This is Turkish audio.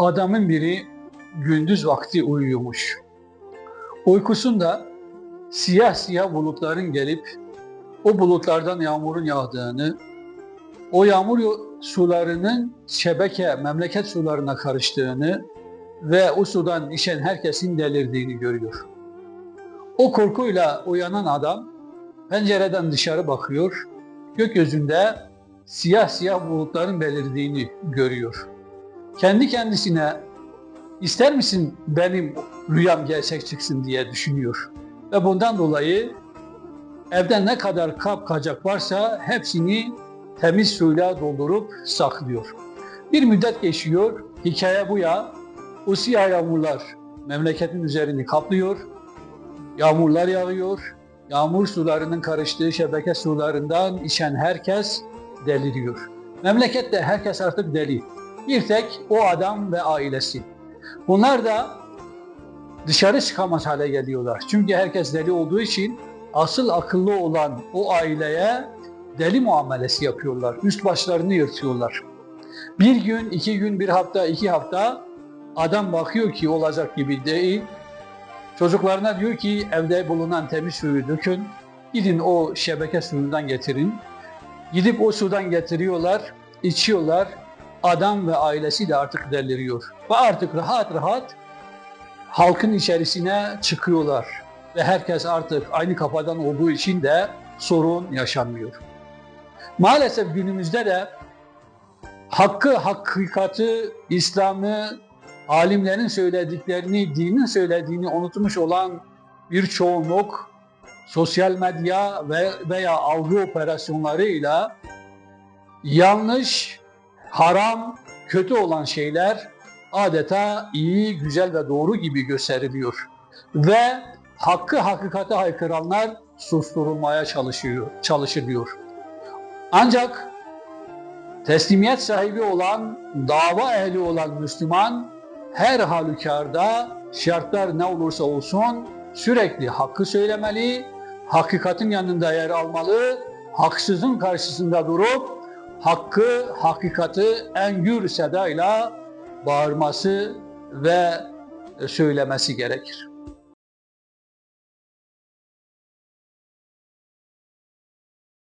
Adamın biri gündüz vakti uyuyormuş. Uykusunda siyah siyah bulutların gelip o bulutlardan yağmurun yağdığını, o yağmur sularının şebeke, memleket sularına karıştığını ve o sudan içen herkesin delirdiğini görüyor. O korkuyla uyanan adam pencereden dışarı bakıyor, gökyüzünde siyah siyah bulutların belirdiğini görüyor. Kendi kendisine ister misin benim rüyam gerçek çıksın diye düşünüyor. Ve bundan dolayı evde ne kadar kap kacak varsa hepsini temiz suyla doldurup saklıyor. Bir müddet geçiyor, hikaye bu ya, o siyah yağmurlar memleketin üzerini kaplıyor, yağmurlar yağıyor, yağmur sularının karıştığı şebeke sularından içen herkes deliriyor. Memlekette herkes artık deli. Bir tek o adam ve ailesi. Bunlar da dışarı çıkamaz hale geliyorlar. Çünkü herkes deli olduğu için asıl akıllı olan o aileye deli muamelesi yapıyorlar. Üst başlarını yırtıyorlar. Bir gün, iki gün, bir hafta, iki hafta adam bakıyor ki olacak gibi değil. Çocuklarına diyor ki evde bulunan temiz suyu dökün. Gidin o şebeke suyundan getirin. Gidip o sudan getiriyorlar, içiyorlar. Adam ve ailesi de artık deliriyor. Ve artık rahat rahat halkın içerisine çıkıyorlar. Ve herkes artık aynı kafadan olduğu için de sorun yaşanmıyor. Maalesef günümüzde de hakkı, hakikati, İslam'ı, alimlerin söylediklerini, dinin söylediğini unutmuş olan bir çoğunluk sosyal medya ve veya algı operasyonlarıyla yanlış, haram, kötü olan şeyler adeta iyi, güzel ve doğru gibi gösteriliyor. Ve hakkı hakikate haykıranlar susturulmaya çalışıyor, çalışılıyor. Ancak teslimiyet sahibi olan, dava ehli olan Müslüman her halükarda şartlar ne olursa olsun sürekli hakkı söylemeli, hakikatin yanında yer almalı, haksızın karşısında durup hakkı, hakikati en gür sedayla bağırması ve söylemesi gerekir.